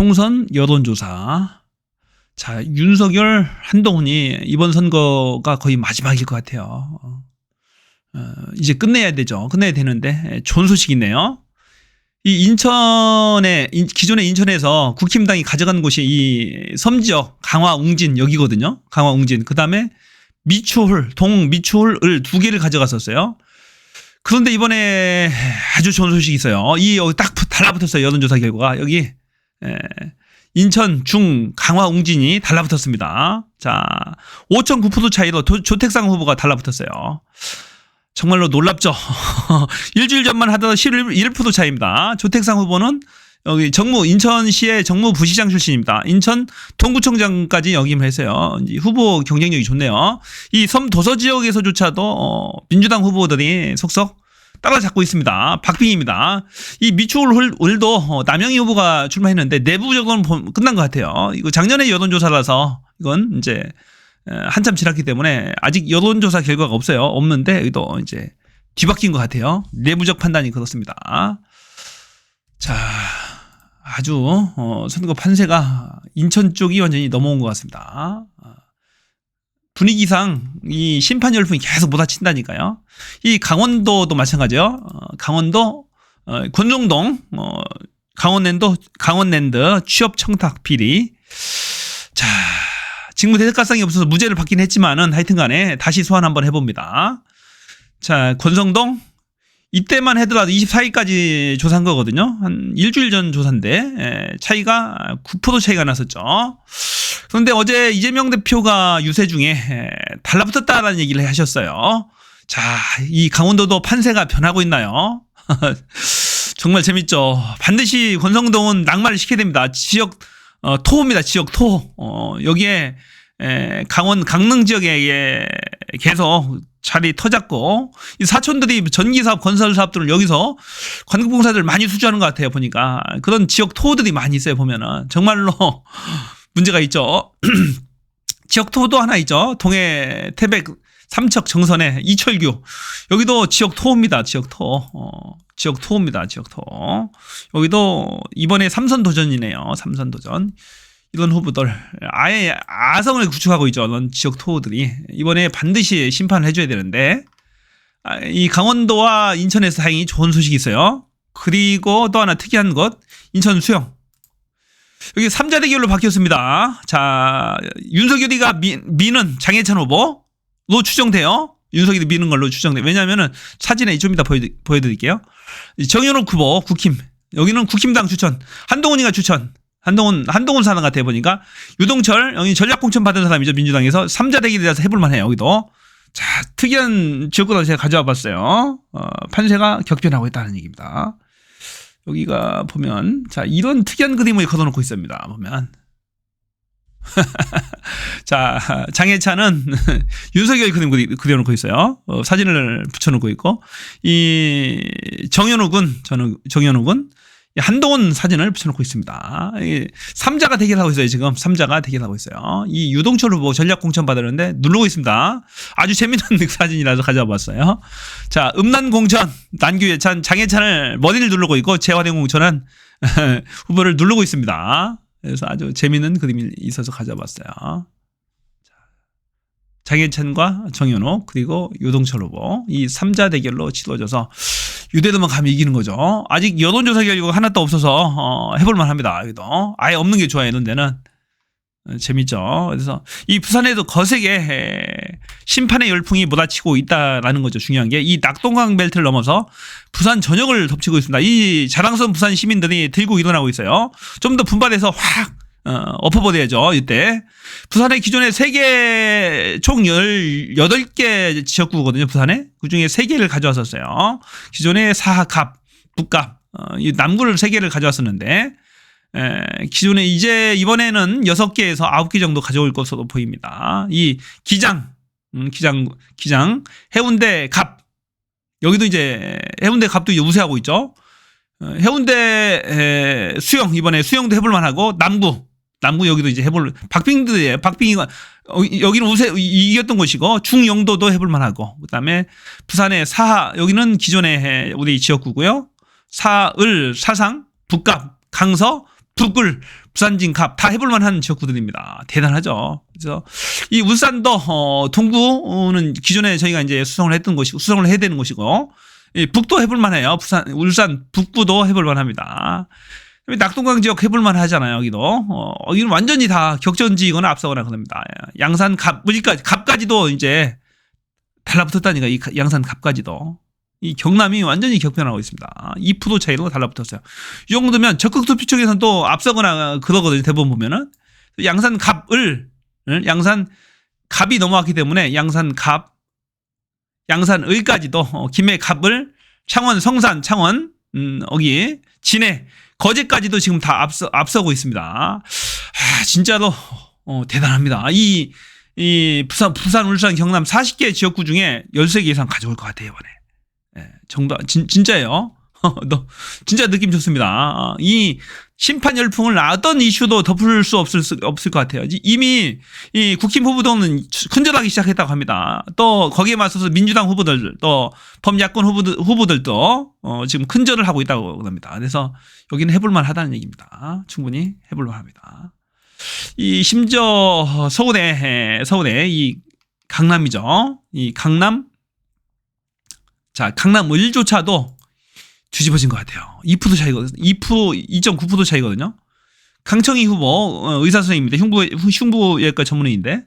총선 여론조사. 자, 윤석열, 한동훈이 이번 선거가 거의 마지막일 것 같아요. 어, 이제 끝내야 되죠. 끝내야 되는데, 예, 좋은 소식이네요. 이 인천에, 인- 기존에 인천에서 국힘당이 가져간 곳이 이 섬지역, 강화 웅진 여기거든요. 강화 웅진. 그 다음에 미추홀, 동 미추홀을 두 개를 가져갔었어요. 그런데 이번에 아주 좋은 소식이 있어요. 이 여기 딱 붙- 달라붙었어요. 여론조사 결과가. 여기 예, 인천 중 강화 웅진이 달라붙었습니다. 자, 5.9% 차이로 도- 조택상 후보가 달라붙었어요. 정말로 놀랍죠. 일주일 전만 하던 11% 차이입니다. 조택상 후보는 여기 정무 인천시의 정무 부시장 출신입니다. 인천 동구청장까지 역임을. 이제 후보 경쟁력이 좋네요. 이 섬 도서 지역에서조차도 어, 민주당 후보들이 속속 따라잡고 있습니다. 박빙입니다. 이 미추홀도 어, 남영희 후보가 출마했는데 내부적으로는 보- 끝난 것 같아요. 이거 작년에 여론조사라서 이건 이제 에, 한참 지났기 때문에 아직 여론조사 결과가 없어요. 없는데 여기도 이제 뒤바뀐 것 같아요. 내부적 판단이 그렇습니다. 자, 아주 어, 선거 판세가 인천 쪽이 완전히 넘어온 것 같습니다. 아, 분위기상 이 심판 열풍이 계속 몰아친다니까요. 이 강원도도 마찬가지요. 어, 강원도 어, 권정동 어, 강원랜드 강원랜드 취업 청탁 비리. 자, 직무 대적가성이 없어서 무죄를 받긴 했지만은 하여튼간에 다시 소환 한번 해봅니다. 자, 권성동 이때만 해더라도 24일까지 조사한 거거든요. 한 일주일 전 조사인데 에, 차이가 9% 차이가 났었죠. 그런데 어제 이재명 대표가 유세 중에 에, 달라붙었다라는 얘기를 하셨어요. 자, 이 강원도도 판세가 변하고 있나요? 정말 재밌죠. 반드시 권성동은 낙마를 시켜야 됩니다. 지역 어, 토입니다. 지역 토. 어, 여기에 에, 강원 강릉 지역에 예, 계속 자리 터잡고 이 사촌들이 전기 사업, 건설 사업 들을 여기서 관광공사들 많이 수주하는 것 같아요. 보니까 그런 지역 토들이 많이 있어요. 보면은 정말로 문제가 있죠. 지역 토도 하나 있죠. 동해 태백 삼척 정선에 이철규 여기도 지역 토입니다. 지역 토. 어, 지역 토입니다. 지역 토. 여기도 이번에 삼선 도전이네요. 삼선 도전. 이런 후보들 아예 아성을 구축하고 있죠. 이런 지역 토호들이 이번에 반드시 심판을 해줘야 되는데 아, 이 강원도와 인천에서 다행히 좋은 소식이 있어요. 그리고 또 하나 특이한 것 인천 수영 여기 삼자 대결로 바뀌었습니다. 자 윤석열이가 미, 미는 장해찬 후보로 추정돼요. 윤석열이 미는 걸로 추정돼. 왜냐하면은 사진에 이좀 이따 보여, 보여 드릴게요. 정현욱 후보 국힘 여기는 국힘당 추천 한동훈이가 추천 한동훈 한동훈 사람 같아 보니까 유동철 여기 전략 공천 받은 사람이죠 민주당에서 삼자 대결이라서 해볼만 해요 여기도 자 특이한 지역구도 제가 가져와 봤어요 어, 판세가 격변하고 있다는 얘기입니다 여기가 보면 자 이런 특이한 그림을 걷어놓고 있습니다. 보면. 자 장해찬은 윤석열 그림 그려놓고 있어요. 어, 사진을 붙여놓고 있고. 이 정현욱은 저는 정현욱은 이 한동훈 사진을 붙여놓고 있습니다. 이 삼자가 대결하고 있어요. 지금 삼자가 대결하고 있어요. 이 유동철 후보 전략 공천 받았는데 누르고 있습니다. 아주 재밌는 사진이라서 가져와 봤어요. 자, 음란 공천 난규예찬 장해찬을 머리를 누르고 있고 재활용 공천은 후보를 누르고 있습니다. 그래서 아주 재밌는 그림이 있어서 가져와 봤어요. 장해찬과 정현호 그리고 유동철 후보 이 삼자 대결로 치러져서 유대도만 가면 이기는 거죠. 아직 여론조사 결과가 하나도 없어서 어, 해볼만 합니다. 여기도 아예 없는 게 좋아요. 이런 데는 어, 재밌죠. 그래서 이 부산에도 거세게 에, 심판의 열풍이 몰아치고 있다라는 거죠. 중요한 게 이 낙동강 벨트를 넘어서 부산 전역을 덮치고 있습니다. 이 자랑스러운 부산 시민들이 들고 일어나고 있어요. 좀 더 분발해서 확 어, 엎어버려야죠. 이때 부산에 기존에 세개총 18개 지역구거든요. 부산에. 그중에 3개를 가져왔었어요. 기존에 사합, 북갑, 어, 이 남구를 3개를 가져왔었는데 에, 기존에 이제 이번에는 6개에서 9개 정도 가져올 것으로 보입니다. 이 기장, 음, 기장, 기장, 해운대 갑. 여기도 이제 해운대 갑도 이제 우세하고 있죠. 어, 해운대 에, 수영 이번에 수영도 해볼 만하고 남구 남구 여기도 이제 해볼 박빙들이에요. 박빙이가 어, 여기는 우세 이- 이겼던 곳이고 중영도도 해볼 만하고 그다음에 부산의 사하 여기는 기존의 우리 지역구고요. 사을 사상 북갑 강서 북을 부산 진갑 다 해볼 만한 지역구들입니다. 대단하죠. 그래서 이 울산도 어, 동구는 기존에 저희가 이제 수성을 했던 곳이고 수성을 해야 되는 곳이고 이 북도 해볼 만해요. 부산 울산 북부도 해볼 만합니다. 낙동강 지역 해볼 만 하잖아요. 여기도 어, 여기는 완전히 다 격전지거나 앞서거나 그럽니다. 양산 갑 여기까지 갑까지도 이제 달라붙었다니까 이 양산 갑까지도 이 경남이 완전히 격변하고 있습니다. 2% 차이로 달라붙었어요. 이 정도면 적극 투표 쪽에서는 또 앞서거나 그러거든요. 대부분 보면은 양산 갑을 양산 갑이 넘어왔기 때문에 양산 갑 양산 을까지도 어, 김해 갑을 창원 성산 창원 음, 여기 진해 거제까지도 지금 다 앞서 앞서고 있습니다. 아, 진짜로 어, 대단합니다. 이, 이 부산 부산 울산 경남 40개 지역구 중에 13개 이상 가져올 것 같아요 이번에. 예, 정답 진, 진짜예요. 너 진짜 느낌 좋습니다. 이 심판 열풍을 어떤 이슈도 덮을 수 없을 수 없을 것 같아요. 이미 이 국힘 후보들은 큰절하기 시작했다고 합니다. 또 거기에 맞서서 민주당 후보들 또 범야권 후보들 후보들도 어, 지금 큰절을 하고 있다고 합니다. 그래서 여기는 해볼만 하다는 얘기입니다. 충분히 해볼만 합니다. 이 심지어 서울에 서울에 이 강남이죠. 이 강남 자 강남 을조차도 뒤집어진 것 같아요. 2% 차이거든요. 2% 2.9% 차이거든요. 강청희 후보 어, 의사 선생님입니다. 흉부 흉부외과 전문의인데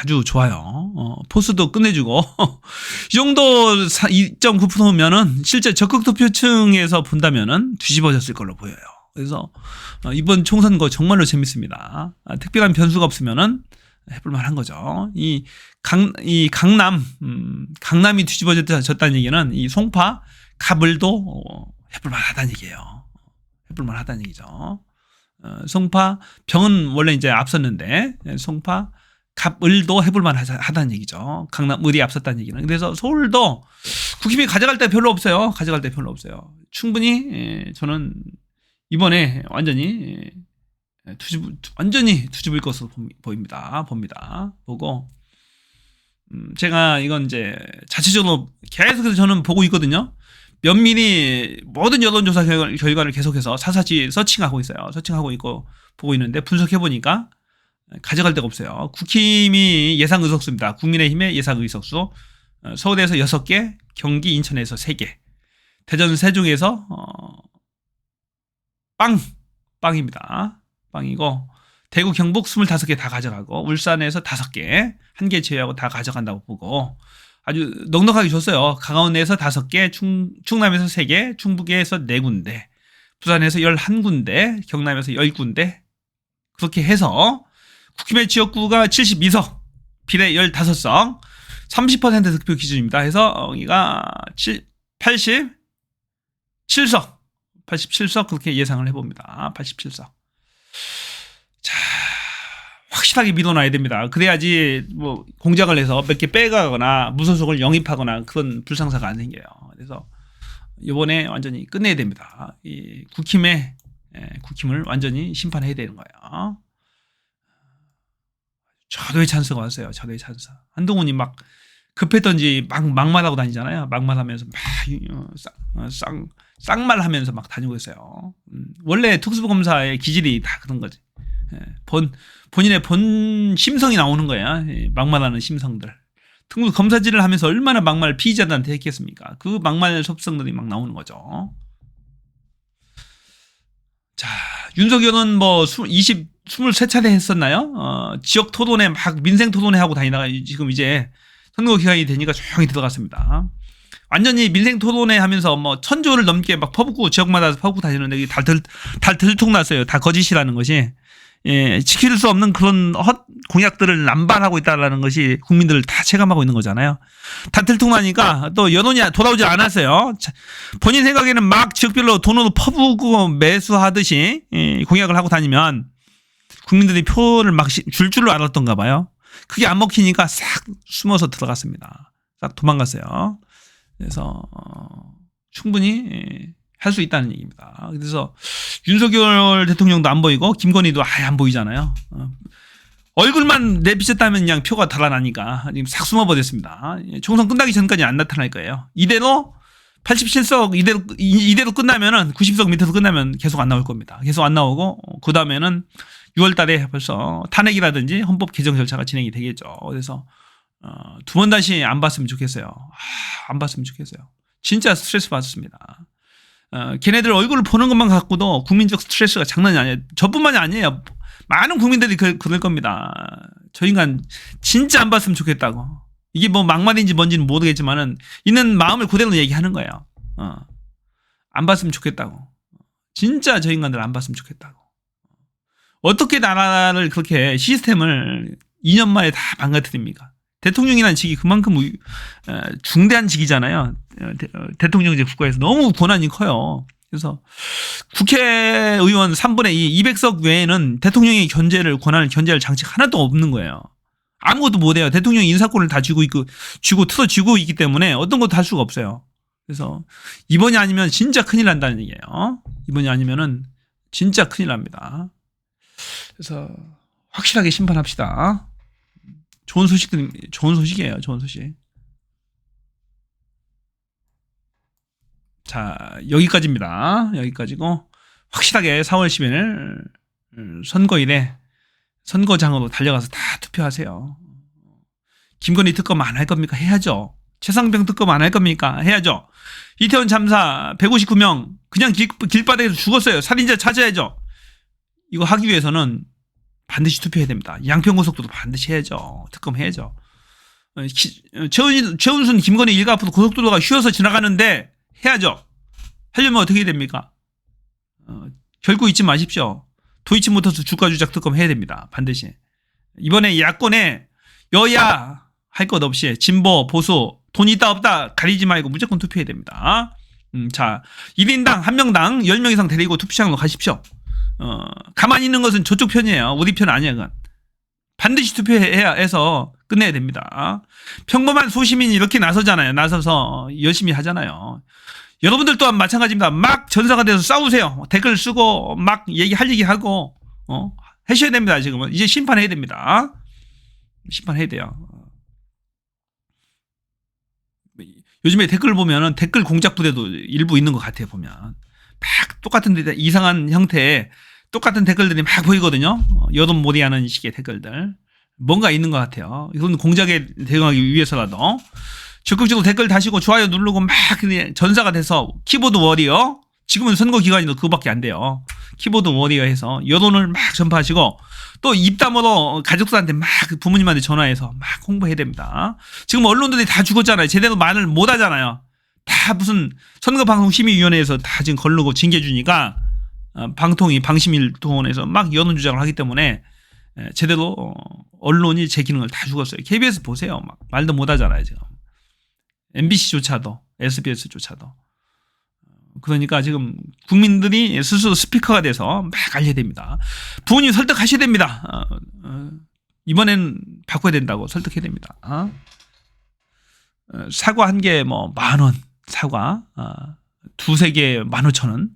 아주 좋아요. 어, 포스도 끝내주고 이 정도 2.9%면은 실제 적극 투표층에서 본다면은 뒤집어졌을 걸로 보여요. 그래서 어, 이번 총선거 정말로 재밌습니다. 아, 특별한 변수가 없으면은 해볼 만한 거죠. 이 강, 이 강남, 음, 강남이 뒤집어졌다는 얘기는 이 송파, 가불도 어, 해볼 만 하다는 얘기예요. 해볼 만 하다는 얘기죠. 어, 송파, 병은 원래 이제 앞섰는데, 송파, 갑을도 해볼 만 하다는 얘기죠. 강남 을이 앞섰다는 얘기는. 그래서 서울도 국힘이 가져갈 때 별로 없어요. 가져갈 때 별로 없어요. 충분히 예, 저는 이번에 완전히 예, 투집 완전히 투집을 것으로 보입니다. 봅니다. 보고 음, 제가 이건 이제 자체적으로 계속해서 저는 보고 있거든요. 면밀히 모든 여론조사 결과를 계속해서 사사지 서칭하고 있어요. 서칭하고 있고 보고 있는데 분석해 보니까 가져갈 데가 없어요. 국힘이 예상 의석수입니다. 국민의힘의 예상 의석수 어, 서울에서 6개, 경기 인천에서 3개, 대전 세종에서 어, 빵 빵입니다. 빵이고 대구 경북 25개 다 가져가고 울산에서 5개, 한 개 제외하고 다 가져간다고 보고 아주 넉넉하게 줬어요. 강원에서 5개, 충, 충남에서 3개, 충북에서 4군데, 부산에서 11군데, 경남에서 10군데 그렇게 해서 국힘의 지역구가 72석, 비례 15석, 30% 득표 기준입니다. 해서 7, 87석, 87석 그렇게 예상을 해봅니다. 87석. 자, 확실하게 밀어놔야 됩니다. 그래야지 뭐 공작을 해서 몇 개 빼가거나 무소속을 영입하거나 그런 불상사가 안 생겨요. 그래서 이번에 완전히 끝내야 됩니다. 이 국힘의 예, 국힘을 완전히 심판해야 되는 거예요. 저도의 찬스가 왔어요. 저도의 찬스. 한동훈이 막 급했던지 막 막말하고 다니잖아요. 막말하면서 막 쌍, 어, 막 다니고 있어요. 음, 원래 특수검사의 기질이 다 그런 거지. 예, 본 본인의 본 심성이 나오는 거야. 예, 막말하는 심성들. 특수 검사질을 하면서 얼마나 막말 피의자들한테 했겠습니까? 그 막말 섭성들이 막 나오는 거죠. 자, 윤석열은 뭐 20, 23차례 했었나요? 어, 지역 토론회 막 민생 토론회 하고 다니다가 지금 이제 선거 기간이 되니까 조용히 들어갔습니다. 완전히 민생 토론회 하면서 뭐 천조를 넘게 막 퍼붓고 지역마다 퍼붓고 다니는데 다, 들, 다 들통났어요. 다 거짓이라는 것이. 예, 지킬 수 없는 그런 헛 공약들을 남발하고 있다라는 것이 국민들을 다 체감하고 있는 거잖아요. 다 들통나니까 또 여론이 돌아오지 않았어요. 본인 생각에는 막 지역별로 돈으로 퍼부고 매수하듯이 예, 공약을 하고 다니면 국민들이 표를 막 줄 줄로 알았던가 봐요. 그게 안 먹히니까 싹 숨어서 들어갔습니다. 싹 도망갔어요. 그래서 어, 충분히 예, 할 수 있다는 얘기입니다. 그래서 윤석열 대통령도 안 보이고 김건희도 아예 안 보이잖아요. 어. 얼굴만 내비쳤다면 그냥 표가 달아나니까 지금 싹 숨어버렸습니다. 예, 총선 끝나기 전까지 안 나타날 거예요. 이대로 87석 이대로 이- 이대로 끝나면은 90석 밑에서 끝나면 계속 안 나올 겁니다. 계속 안 나오고 그 다음에는 6월달에 벌써 탄핵이라든지 헌법 개정 절차가 진행이 되겠죠. 그래서 어, 두 번 다시 안 봤으면 좋겠어요. 아, 안 봤으면 좋겠어요. 진짜 스트레스 받습니다. 어, 걔네들 얼굴을 보는 것만 갖고도 국민적 스트레스가 장난이 아니에요. 저뿐만이 아니에요. 많은 국민들이 그, 그럴 겁니다. 저 인간 진짜 안 봤으면 좋겠다고. 이게 뭐 막말인지 뭔지는 모르겠지만은 있는 마음을 그대로 얘기하는 거예요. 어. 안 봤으면 좋겠다고. 진짜 저 인간들 안 봤으면 좋겠다고. 어떻게 나라를 그렇게 시스템을 2년 만에 다 망가뜨립니까? 대통령이라는 직이 그만큼 우- 어, 중대한 직이잖아요. 어, 대- 어, 대통령제 국가에서 너무 권한이 커요. 그래서 국회의원 3분의 2, 200석 외에는 대통령의 견제를 권한을 견제할 장치가 하나도 없는 거예요. 아무것도 못해요. 대통령이 인사권을 다 쥐고 있고 쥐고 틀어 쥐고 있기 때문에 어떤 것도 할 수가 없어요. 그래서 이번이 아니면 진짜 큰일 난다는 얘기예요. 이번이 아니면은 진짜 큰일 납니다. 그래서 확실하게 심판합시다. 좋은 소식들 좋은 소식이에요. 좋은 소식. 자 여기까지입니다. 여기까지고 확실하게 4월 10일 음, 선거일에 선거장으로 달려가서 다 투표하세요. 김건희 특검 안 할 겁니까? 해야죠. 최상병 특검 안 할 겁니까? 해야죠. 이태원 참사 159명 그냥 길, 길바닥에서 죽었어요. 살인자 찾아야죠. 이거 하기 위해서는 반드시 투표해야 됩니다. 양평고속도로 반드시 해야죠. 특검 해야죠. 어, 기- 어, 최은, 최은순, 김건희 일가 앞으로 고속도로가 휘어서 지나가는데 해야죠. 하려면 어떻게 해야 됩니까? 어, 결코 잊지 마십시오. 도이치모터스 주가 조작 특검 해야 됩니다. 반드시. 이번에 야권에 여야 할 것 없이 진보 보수 돈 있다 없다 가리지 말고 무조건 투표해야 됩니다. 음, 자 1인당 한 명당 10명 이상 데리고 투표장으로 가십시오. 어, 가만히 있는 것은 저쪽 편이에요. 우리 편 아니야 그건. 반드시 투표해야 해서 끝내야 됩니다. 평범한 소시민이 이렇게 나서잖아요. 나서서 열심히 하잖아요. 여러분들 또한 마찬가지입니다. 막 전사가 돼서 싸우세요. 댓글 쓰고 막 얘기할 얘기 하고 어 하셔야 됩니다. 지금은 이제 심판해야 됩니다. 심판해야 돼요. 요즘에 댓글 보면은 댓글 공작 부대도 일부 있는 것 같아요. 보면 막 똑같은 데 이상한 형태의 똑같은 댓글들이 막 보이거든요. 어, 여론 몰이하는 식의 댓글들 뭔가 있는 것 같아요. 이건 공작에 대응하기 위해서라도 적극적으로 댓글 다시고 좋아요 누르고 막 전사가 돼서 키보드 워리어 지금은 선거 기간이도 그거밖에 안 돼요. 키보드 워리어 해서 여론을 막 전파하시고 또 입담으로 가족들한테 막 부모님한테 전화해서 막 홍보해야 됩니다. 지금 언론들이 다 죽었잖아요. 제대로 말을 못 하잖아요. 다 무슨 선거방송심의위원회에서 다 지금 걸르고 징계 주니까 어, 방통위 방심일동원에서 막 여론 주장을 하기 때문에 에, 제대로 어, 언론이 제 기능을 다 죽었어요. KBS 보세요. 막 말도 못 하잖아요. 지금. MBC조차도 SBS조차도 그러니까 지금 국민들이 스스로 스피커가 돼서 막 알려야 됩니다. 부모님 설득하셔야 됩니다. 어, 어, 이번엔 바꿔야 된다고 설득해야 됩니다. 어? 어, 사과 한 개 뭐 만 원 사과 어, 두세 개 만 오천 원.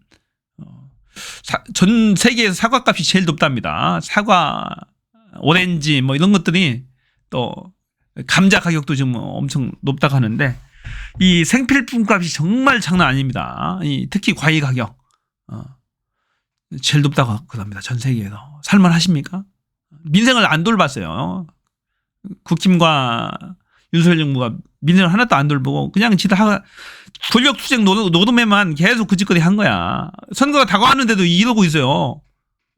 어, 사- 전 세계에서 사과 값이 제일 높답니다. 사과, 오렌지 뭐 이런 것들이 또 감자 가격도 지금 엄청 높다고 하는데 이 생필품 값이 정말 장난 아닙니다. 이 특히 과일 가격 어, 제일 높다고 그럽니다. 전 세계에서 살만 하십니까? 민생을 안 돌봤어요. 국힘과 윤석열 정부가 민생을 하나도 안 돌보고 그냥 지들 하 권력 투쟁 노- 노름에만 계속 그 짓거리 한 거야. 선거가 다가왔는데도 이러고 있어요.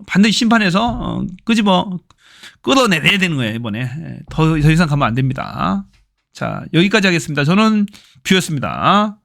반드시 심판해서 어, 끄집어 끌어내야 되는 거예요 이번에 더, 더 이상 가면 안 됩니다. 자 여기까지 하겠습니다. 저는 뷰였습니다.